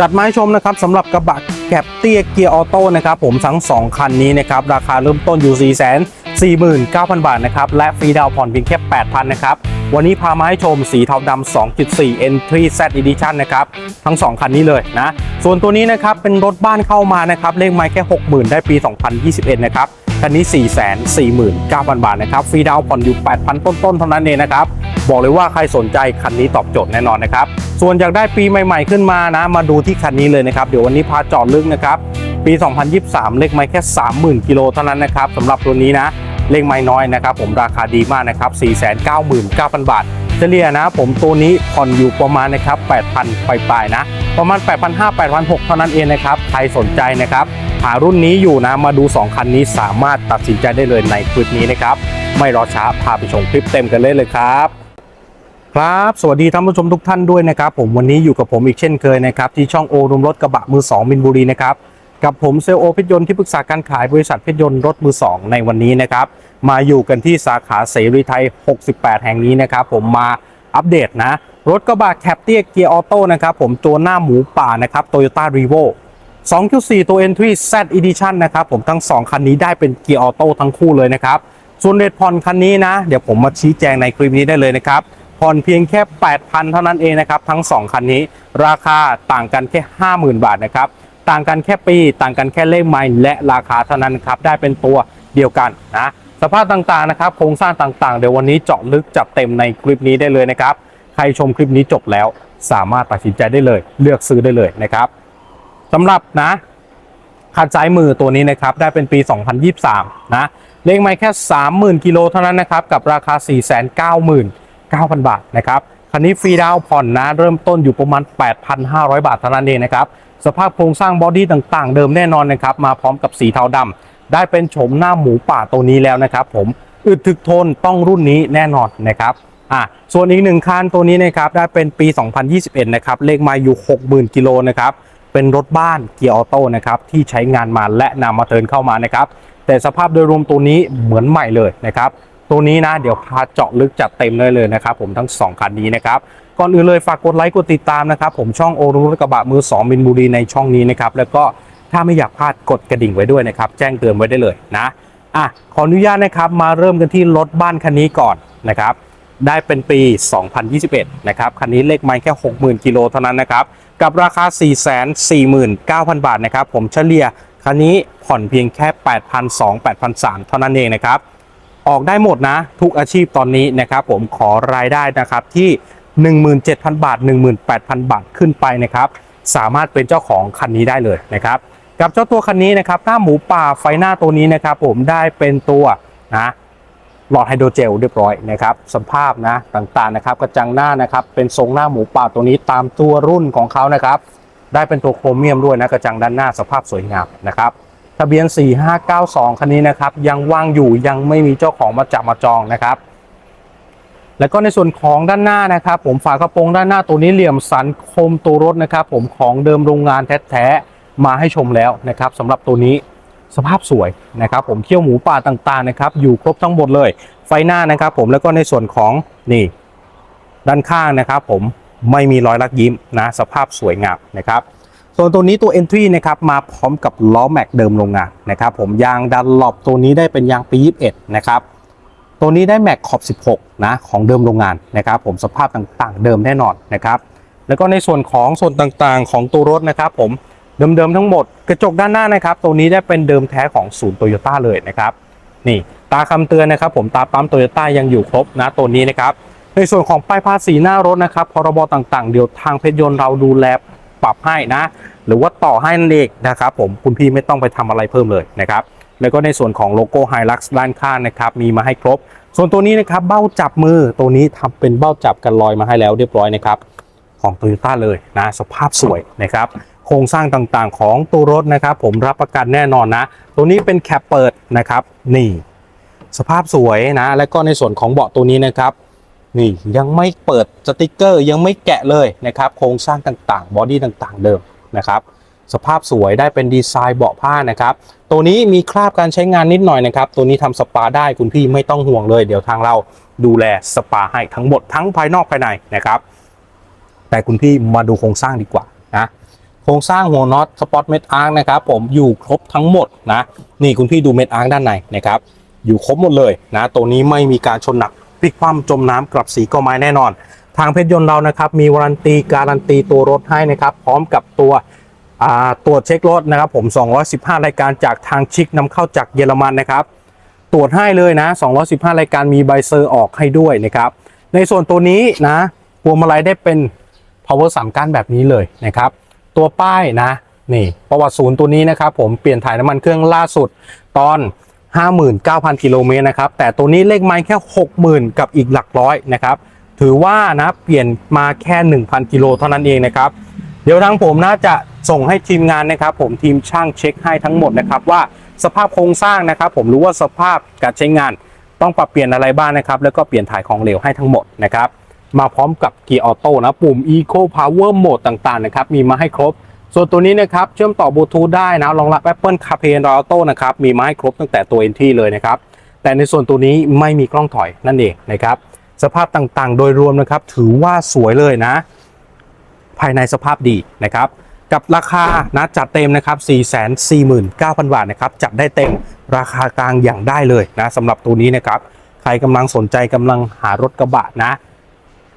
จัดมาให้ชมนะครับสำหรับกระบะแก็บเตี้ยเกียร์ออโต้นะครับผมทั้ง 2 คันนี้นะครับราคาเริ่มต้นอยู่ 4 4 9 0 0 0 บาทนะครับและฟรีดาวผ่อนเพียงแค่ 8,000 นะครับ วันนี้พามาให้ชมสีเทาดำ 2.4 Entry Z Edition นะครับทั้ง 2 คันนี้เลยนะ ส่วนตัวนี้นะครับเป็นรถบ้านเข้ามานะครับเลขไม้แค่ 60,000 ได้ปี 2021 นะครับ คันนี้ 449,000 บาทนะครับ ฟรีดาวน์ผ่อนอยู่ 8,000 ต้นๆ เท่านั้นเองนะครับ บอกเลยว่าใครสนใจคันนี้ตอบโจทย์แน่นอนนะครับ ส่วนอยากได้ปีใหม่ ๆ ขึ้นมานะ มาดูที่คันนี้เลยนะครับ เดี๋ยววันนี้พาจอดลึกนะครับ ปี 2023 เลขไม้แค่ 30,000 กิโลเท่านั้นนะครับสำหรับตัวนี้นะ เลขไม้น้อยนะครับ ผมราคาดีมากนะครับ 499,000 บาท เฉลี่ยนะผมตัวนี้ผ่อนอยู่ประมาณนะครับ8,000ปลายๆนะ ประมาณ 8,500 8,600 เท่านั้นเองนะครับ ใครสนใจนะครับหารุ่นนี้อยู่นะมาดู 2 คันนี้สามารถตัดสินใจได้เลยในคลิปนี้นะครับ ไม่รอช้าพาไปชมคลิปเต็มกันเลยเลยครับครับสวัสดีท่านผู้ชมทุกท่านด้วยนะครับ ผมวันนี้อยู่กับผมอีกเช่นเคยนะครับ ที่ช่องโอรุมรถกระบะมือ2มินบุรีนะครับ กับผมเซลล์โอเพชรยนต์ที่ปรึกษาการขายบริษัทเพชรยนต์รถมือ 2 ในวันนี้นะครับ มาอยู่กันที่สาขาเสรีไทย 68 แห่งนี้นะครับผมมาอัปเดตนะ รถกระบะแคปเตียเกียร์ออโต้นะครับผมตัวหน้าหมูป่านะครับโตโยต้ารีโว 2.4 ตัว Entry Z Edition นะครับผมทั้ง 2 คันนี้ได้เป็นเกียร์ออโต้ทั้งคู่เลยนะครับ ส่วนเรทผ่อนคันนี้นะ เดี๋ยวผมมาชี้แจงในคลิปนี้ได้เลยนะครับ ผ่อนเพียงแค่ 8,000 เท่านั้นเองนะครับ ทั้ง 2 คันนี้ ราคาต่างกันแค่ 50,000 บาทนะครับ ต่างกันแค่ปี ต่างกันแค่เลขไมล์และราคาเท่านั้นครับ ได้เป็นตัวเดียวกันนะ สภาพต่างๆนะครับโครงสร้างต่างๆ เดี๋ยววันนี้เจาะลึกจัดเต็มในคลิปนี้ได้เลยนะครับ ใครชมคลิปนี้จบแล้วสามารถตัดสินใจได้เลย เลือกซื้อได้เลยนะครับสำหรับนะคันซ้ายมือตัวนี้นะครับได้เป็นปี 2023 นะเลขไม่แค่ 30,000 กิโลเท่านั้นนะครับกับราคา 499,000 บาทนะครับคันนี้ฟรีดาวน์ผ่อนนะเริ่มต้นอยู่ประมาณ 8,500 บาทเท่านั้นเองนะครับสภาพโครงสร้างบอดี้ต่างๆ เดิมแน่นอนนะครับมาพร้อมกับสีเทาดำ ได้เป็นโฉมหน้าหมูป่าตัวนี้แล้วนะครับผมอึดถึกทนต้องรุ่นนี้แน่นอนนะครับอะส่วนอีกหนึ่งคันตัวนี้นะครับได้เป็นปี 2021 นะครับเลขไมาอยู่ 60,000 กิโลนะครับเป็นรถบ้านเกียร์ออโต้นะครับที่ใช้งานมาและนำมาเทินเข้ามานะครับแต่สภาพโดยรวมตัวนี้เหมือนใหม่เลยนะครับตัวนี้นะเดี๋ยวพาเจาะลึกจัดเต็มเลยเลยนะครับผมทั้ง 2 คันนี้นะครับก่อนอื่นเลยฝากกดไลค์กดติดตามนะครับผมช่องโอรุรถกระบะมือ2มินบุรีในช่องนี้นะครับแล้วก็ ถ้าไม่อยากพลาดกดกระดิ่งไว้ด้วยนะครับ แจ้งเตือนไว้ได้เลยนะอะขออนุญาตนะครับมาเริ่มกันที่รถบ้านคันนี้ก่อนนะครับได้เป็นปี 2021 นะครับ คันนี้เลขไม้แค่ 60,000 กิโลเท่านั้นนะครับ กับราคา 449,000 บาทนะครับ ผมเฉลี่ย คันนี้ผ่อนเพียงแค่ 8,200 8,300 เท่านั้นเองนะครับ ออกได้หมดนะ ทุกอาชีพตอนนี้นะครับ ผมขอรายได้นะครับที่ 17,000 บาท 18,000 บาทขึ้นไปนะครับ สามารถเป็นเจ้าของคันนี้ได้เลยนะครับ กับเจ้าตัวคันนี้นะครับหน้าหมูป่าไฟหน้าตัวนี้นะครับผมได้เป็นตัวนะหลอดไฮโดรเจลเรียบร้อยนะครับสภาพนะต่างๆนะครับกระจังหน้านะครับเป็นทรงหน้าหมูป่าตัวนี้ตามตัวรุ่นของเขานะครับ ได้เป็นตัวโครเมียมด้วยนะกระจังด้านหน้าสภาพสวยงามนะครับทะเบียน 4592 คันนี้นะครับยังว่างอยู่ยังไม่มีเจ้าของมาจับมาจองนะครับแล้วก็ในส่วนของด้านหน้านะครับ ผมฝากระโปรงด้านหน้าตัวนี้เหลี่ยมสันคมตัวรถนะครับ ผมของเดิมโรงงานแท้ๆ มาให้ชมแล้วนะครับสำหรับตัวนี้สภาพสวยนะครับ ผมเขี้ยวหมูป่าต่างๆนะครับ อยู่ครบทั้งหมดเลย ไฟหน้านะครับ ผมแล้วก็ในส่วนของนี่ด้านข้างนะครับ ผมไม่มีรอยลักยิ้มนะสภาพสวยงามนะครับส่วนตัวนี้ตัว Entry นะครับมาพร้อมกับล้อแม็กเดิมโรงงานนะครับ ผมยางดันหลบตัวนี้ได้เป็นยางปี21นะครับตัวนี้ได้แม็กขอบ 16 นะของเดิมโรงงานนะครับ ผมสภาพต่างๆ เดิมแน่นอนนะครับ แล้วก็ในส่วนของส่วนต่างๆของตัวรถนะครับ ผม เดิมๆทั้งหมด กระจกด้านหน้านะครับ ตัวนี้ได้เป็นเดิมแท้ของศูนย์โตโยต้าเลยนะครับ นี่ตาคำเตือนนะครับ ผมตาปั๊มโตโยต้ายังอยู่ครบนะตัวนี้นะครับ ในส่วนของป้ายภาษีหน้ารถนะครับพรบต่างๆ เดี๋ยวทางเพชรยนต์เราดูแลปรับให้นะ หรือว่าต่อให้นั่นเองนะครับ ผมคุณพี่ไม่ต้องไปทำอะไรเพิ่มเลยนะครับ แล้วก็ในส่วนของโลโก้ไฮลักซ์ด้านข้างนะครับ มีมาให้ครบ ส่วนตัวนี้นะครับเบ้าจับมือตัวนี้ทำเป็นเบ้าจับกันลอยมาให้แล้วเรียบร้อยนะครับของ t o y ยต้าเลยนะสภาพสวยนะครับ โครงสร้างต่างๆ ของตัวรถนะครับ ผมรับประกันแน่นอนนะ ตัวนี้เป็นแคปเปิดนะครับ นี่ สภาพสวยนะ และก็ในส่วนของเบาะตัวนี้นะครับ นี่ยังไม่เปิดสติกเกอร์ยังไม่แกะเลยนะครับ โครงสร้างต่างๆบอดี้ต่างๆ เดิมนะครับสภาพสวยได้เป็นดีไซน์เบาะผ้านะครับ ตัวนี้มีคราบการใช้งานนิดหน่อยนะครับ ตัวนี้ทำสปาได้คุณพี่ไม่ต้องห่วงเลย เดี๋ยวทางเราดูแลสปาให้ทั้งหมดทั้งภายนอกภายในนะครับ แต่คุณพี่มาดูโครงสร้างดีกว่า โครงสร้างหัวน็อตสปอตเม็ดอาร์นะครับผมอยู่ครบทั้งหมดนะนี่คุณพี่ดูเม็ดอาร์ด้านในนะครับอยู่ครบหมดเลยนะตัวนี้ไม่มีการชนหนักพลิกคว่ำจมน้ำกลับสีก็ไม้แน่นอน ทางเพชรยนต์เรานะครับมีวารันตีการันตีตัวรถให้นะครับพร้อมกับตัวตรวจเช็ครถนะครับผม 215 รายการจากทางชิกนำเข้าจากเยอรมันนะครับตรวจให้เลยนะ 215 รายการมีใบเซอร์ออกให้ด้วยนะครับในส่วนตัวนี้นะพวงมาลัยได้เป็น power 3ก้านแบบนี้เลยนะครับ ตัวป้ายนะนี่ประวัติศูนย์ตัวนี้นะครับผมเปลี่ยนถ่ายน้ำมันเครื่องล่าสุดตอน 59,000 กิโลเมตรนะครับแต่ตัวนี้เลขไม้แค่ 60,000 กับอีกหลักร้อยนะครับถือว่านะเปลี่ยนมาแค่ 1,000 กิโลเท่านั้นเองนะครับเดี๋ยวทางผมนะจะส่งให้ทีมงานนะครับ ผมทีมช่างเช็คให้ทั้งหมดนะครับว่าสภาพโครงสร้างนะครับ ผมรู้ว่าสภาพการใช้งานต้องปรับเปลี่ยนอะไรบ้างนะครับ แล้วก็เปลี่ยนถ่ายของเหลวให้ทั้งหมดนะครับ มาพร้อมกับเกียร์ออโต้นะปุ่ม Eco Power Mode ต่างๆนะครับมีมาให้ครบ ส่วนตัวนี้นะครับเชื่อมต่อบลูทูธได้นะรองรับ Apple CarPlay Android Auto นะครับมีมาให้ครบตั้งแต่ตัว Entry เลยนะครับแต่ในส่วนตัวนี้ไม่มีกล้องถอยนั่นเองนะครับสภาพต่างๆ โดยรวมนะครับถือว่าสวยเลยนะ ภายในสภาพดีนะครับกับราคานะจัดเต็มนะครับ 449,000 บาทนะครับจัดได้เต็มราคากลางอย่างได้เลยนะสำหรับตัวนี้นะครับ ใครกำลังสนใจกำลังหารถกระบะนะ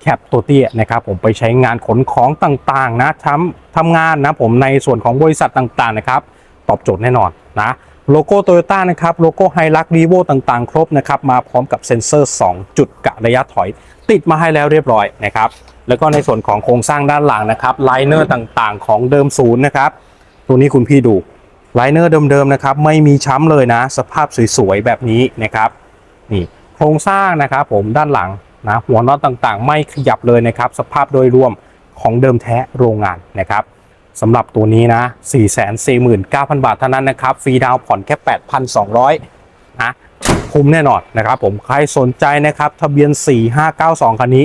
แคปตัวเตี้ยนะครับผมไปใช้งานขนของต่างๆนะทำทำงานนะผมในส่วนของบริษัทต่างๆนะครับตอบโจทย์แน่นอนนะโลโก้โตโยต้านะครับโลโก้ไฮลักรีโวต่างๆ ครบนะครับมาพร้อมกับเซ็นเซอร์ 2 จุดกะระยะถอย ติดมาให้แล้วเรียบร้อยนะครับแล้วก็ในส่วนของโครงสร้างด้านหลังนะครับไลเนอร์ต่างๆ ของเดิมศูนย์นะครับตัวนี้คุณพี่ดูไลเนอร์เดิมๆนะครับไม่มีช้ำเลยนะ สภาพสวยๆแบบนี้นะครับนี่โครงสร้างนะครับผมด้านหลัง นะหัวน็อตต่างๆ ไม่ขยับเลยนะครับ สภาพโดยรวมของเดิมแท้โรงงานนะครับสำหรับตัวนี้นะ 449,000 บาทเท่านั้นนะครับ ฟรีดาวน์ผ่อนแค่ 8,200นะคุ้มแน่นอนนะครับผมใครสนใจนะครับ ทะเบียน 4592 คันนี้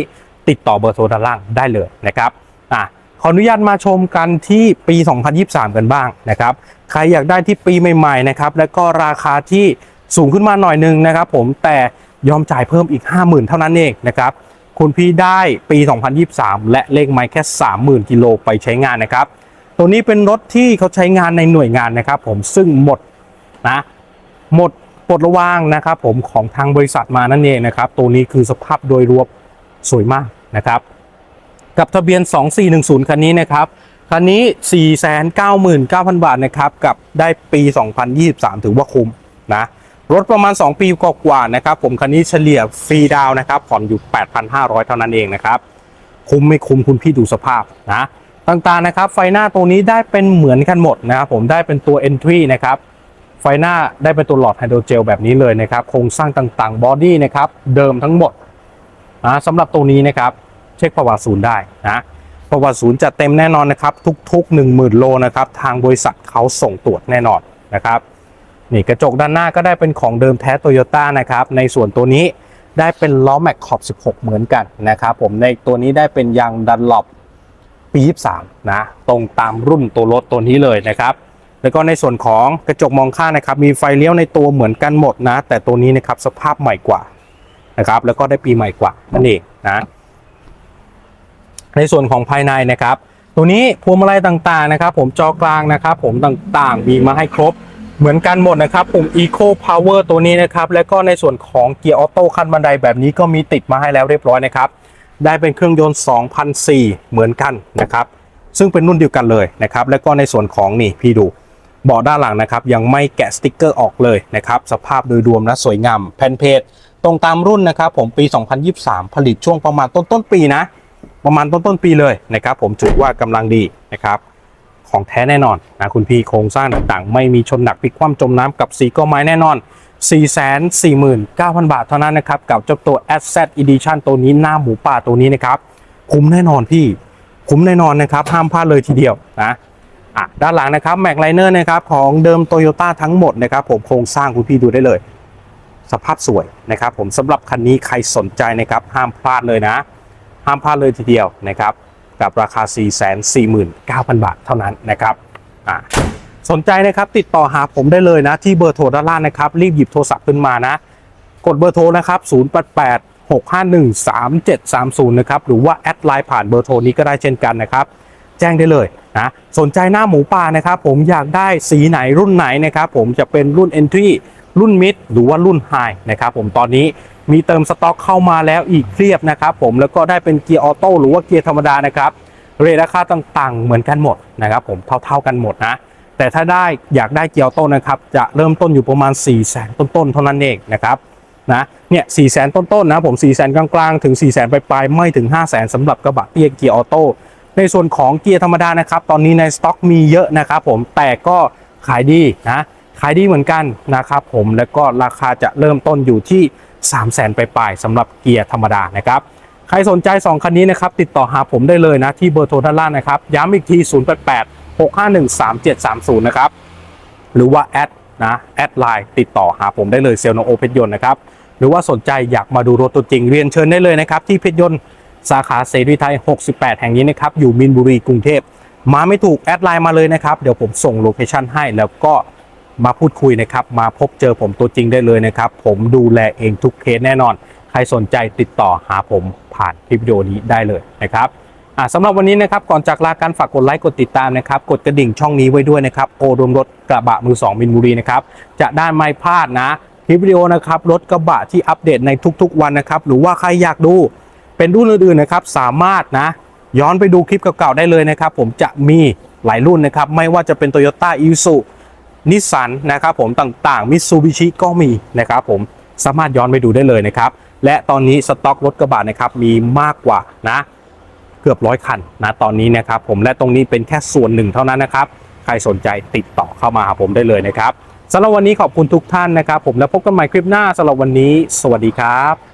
ติดต่อเบอร์โทรด้านล่างได้เลยนะครับอะขออนุญาตมาชมกันที่ปี 2023 กันบ้างนะครับ ใครอยากได้ที่ปีใหม่ๆนะครับ แล้วก็ราคาที่สูงขึ้นมาหน่อยนึงนะครับผมแต่ ยอมจ่ายเพิ่มอีก 50,000 เท่านั้นเองนะครับคุณพี่ได้ปี 2023 และเลขไม้แค่ 30,000 กิโลไปใช้งานนะครับ ตัวนี้เป็นรถที่เขาใช้งานในหน่วยงานนะครับ ผมซึ่งหมดนะหมดปลดระวางนะครับ ผมของทางบริษัทมานั่นเองนะครับ ตัวนี้คือสภาพโดยรวมสวยมากนะครับ กับทะเบียน 2410 คันนี้นะครับคันนี้ 499,000 บาทนะครับ กับได้ปี 2023 ถือว่าคุ้มนะ รถประมาณ 2 ปีกว่าๆนะครับ ผมคันนี้เฉลี่ยฟรีดาวนะครับ ผ่อนอยู่ 8,500 เท่านั้นเองนะครับ คุ้มไม่คุ้มคุณพี่ดูสภาพนะต่างๆนะครับ ไฟหน้าตัวนี้ได้เป็นเหมือนกันหมดนะครับ ผมได้เป็นตัว Entry นะครับไฟหน้าได้เป็นตัวหลอดไฮโดรเจลแบบนี้เลยนะครับโครงสร้างต่างๆบอดี้นะครับเดิมทั้งหมดนะสำหรับตัวนี้นะครับเช็คประวัติศูนย์ได้นะประวัติศูนย์จะเต็มแน่นอนนะครับ ทุกๆ 10,000 โลนะครับทางบริษัทเขาส่งตรวจแน่นอนนะครับ นี่กระจกด้านหน้าก็ได้เป็นของเดิมแท้โตโยต้านะครับ ในส่วนตัวนี้ได้เป็นล้อแม็กขอบ 16 เหมือนกันนะครับผมในตัวนี้ได้เป็นยางดันหลบปี23นะตรงตามรุ่นตัวรถตัวนี้เลยนะครับแล้วก็ในส่วนของกระจกมองข้างนะครับ มีไฟเลี้ยวในตัวเหมือนกันหมดนะ แต่ตัวนี้นะครับสภาพใหม่กว่านะครับ แล้วก็ได้ปีใหม่กว่านั่นเองนะในส่วนของภายในนะครับ ตัวนี้พวงมาลัยต่างๆนะครับ ผมจอกลางนะครับ ผมต่างๆมีมาให้ครบ เหมือนกันหมดนะครับผม Eco Power ตัวนี้นะครับ แล้วก็ในส่วนของเกียร์ออโต้คันบันไดแบบนี้ก็มีติดมาให้แล้วเรียบร้อยนะครับ ได้เป็นเครื่องยนต์2004 เหมือนกันนะครับ ซึ่งเป็นรุ่นเดียวกันเลยนะครับ แล้วก็ในส่วนของนี่พี่ดูเบาะด้านหลังนะครับ ยังไม่แกะสติกเกอร์ออกเลยนะครับ สภาพโดยรวมนะสวยงามแผ่นเพจตรงตามรุ่นนะครับ ผมปี 2023 ผลิตช่วงประมาณต้นต้นปีนะ ประมาณต้นต้นปีเลยนะครับ ผมถือว่ากำลังดีนะครับ ของแท้แน่นอนนะคุณพี่โครงสร้างต่างๆ ไม่มีชนหนักพลิกคว่ำจมน้ำกับสีก็ไม้แน่นอน 449,000 บาทเท่านั้นนะครับ กับเจ้าตัว Asset Edition ตัวนี้หน้าหมูป่าตัวนี้นะครับ คุ้มแน่นอนพี่ คุ้มแน่นอนนะครับ ห้ามพลาดเลยทีเดียวนะอะด้านหลังนะครับแม็กไลเนอร์นะครับของเดิมโตโยต้าทั้งหมดนะครับผมโครงสร้างคุณพี่ดูได้เลย สภาพสวยนะครับผมสำหรับคันนี้ใครสนใจนะครับห้ามพลาดเลยนะ ห้ามพลาดเลยทีเดียวนะครับ กับราคา 449,000 บาทเท่านั้นนะครับอ่าสนใจนะครับติดต่อหาผมได้เลยนะที่เบอร์โทรด้านล่างนะครับ รีบหยิบโทรศัพท์ขึ้นมานะ กดเบอร์โทรนะครับ 088 651 3730 นะครับหรือว่าแอดไลน์ผ่านเบอร์โทรนี้ก็ได้เช่นกันนะครับ แจ้งได้เลยนะสนใจหน้าหมูป่านะครับ ผมอยากได้สีไหนรุ่นไหนนะครับ ผมจะเป็นรุ่น Entry รุ่น Mid หรือว่ารุ่น High นะครับ ผมตอนนี้ มีเติมสต็อกเข้ามาแล้วอีกเพียบนะครับผมแล้วก็ได้เป็นเกียร์ออโต้หรือว่าเกียร์ธรรมดานะครับเรทราคาต่างๆ เหมือนกันหมดนะครับผมเท่าๆกันหมดนะแต่ถ้าได้อยากได้เกียร์ออโต้นะครับจะเริ่มต้นอยู่ประมาณ 4 0 0แสนต้นๆเท่านั้นเองนะครับนะเนี่ยสี่แสนต้นๆนะผม4ี่แสนกลางๆ ถึง4ี่แสนปลายๆไม่ถึง 5 0 0แสนสำหรับกระบะเตี้ยเกียร์ออโต้ในส่วนของเกียร์ธรรมดานะครับตอนนี้ในสต็อกมีเยอะนะครับผมแต่ก็ขายดีนะขายดีเหมือนกันนะครับผมแล้วก็ราคาจะเริ่มต้นอยู่ที่ 3 0 0แสนปลายๆสำหรับเกียร์ธรรมดานะครับใครสนใจ 2 คันนี้นะครับติดต่อหาผมได้เลยนะที่เบอร์โทรด้านล่างนะครับย้ำอีกที 088 651 3730 นะครับหรือว่าแอดนะแอดไลน์ติดต่อหาผมได้เลยเซลล์โนโอเพชรยนต์นะครับหรือว่าสนใจอยากมาดูรถตัวจริงเรียนเชิญได้เลยนะครับที่เพชรยนต์สาขาเสรีไทย 68 แห่งนี้นะครับอยู่มินบุรีกรุงเทพมาไม่ถูกแอดไลน์มาเลยนะครับ เดี๋ยวผมส่งโลเคชั่นให้แล้วก็ มาพูดคุยนะครับ มาพบเจอผมตัวจริงได้เลยนะครับ ผมดูแลเองทุกเคสแน่นอน ใครสนใจติดต่อหาผมผ่านคลิปวิดีโอนี้ได้เลยนะครับสำหรับวันนี้นะครับก่อนจากลาการฝากกดไลค์กดติดตามนะครับ กดกระดิ่งช่องนี้ไว้ด้วยนะครับโอรวมรถกระบะมือ2มินบุรีนะครับจะได้ไม่พลาดนะคลิปวิดีโอนะครับรถกระบะที่อัปเดตในทุกๆ วันนะครับ หรือว่าใครอยากดูเป็นรุ่นอื่นๆนะครับสามารถนะย้อนไปดูคลิปเก่าๆได้เลยนะครับ ผมจะมีหลายรุ่นนะครับ ไม่ว่าจะเป็น Toyota i s u นิสสันนะครับผมต่างๆมิตซูบิชิก็มีนะครับผมสามารถย้อนไปดูได้เลยนะครับ และตอนนี้สต็อกรถกระบะนะครับมีมากกว่านะเกือบร้อยคันนะตอนนี้นะครับผมและตรงนี้เป็นแค่ส่วนหนึ่งเท่านั้นนะครับ ใครสนใจติดต่อเข้ามาหาผมได้เลยนะครับสำหรับวันนี้ขอบคุณทุกท่านนะครับ ผมแล้วพบกันใหม่คลิปหน้าสำหรับวันนี้ สวัสดีครับ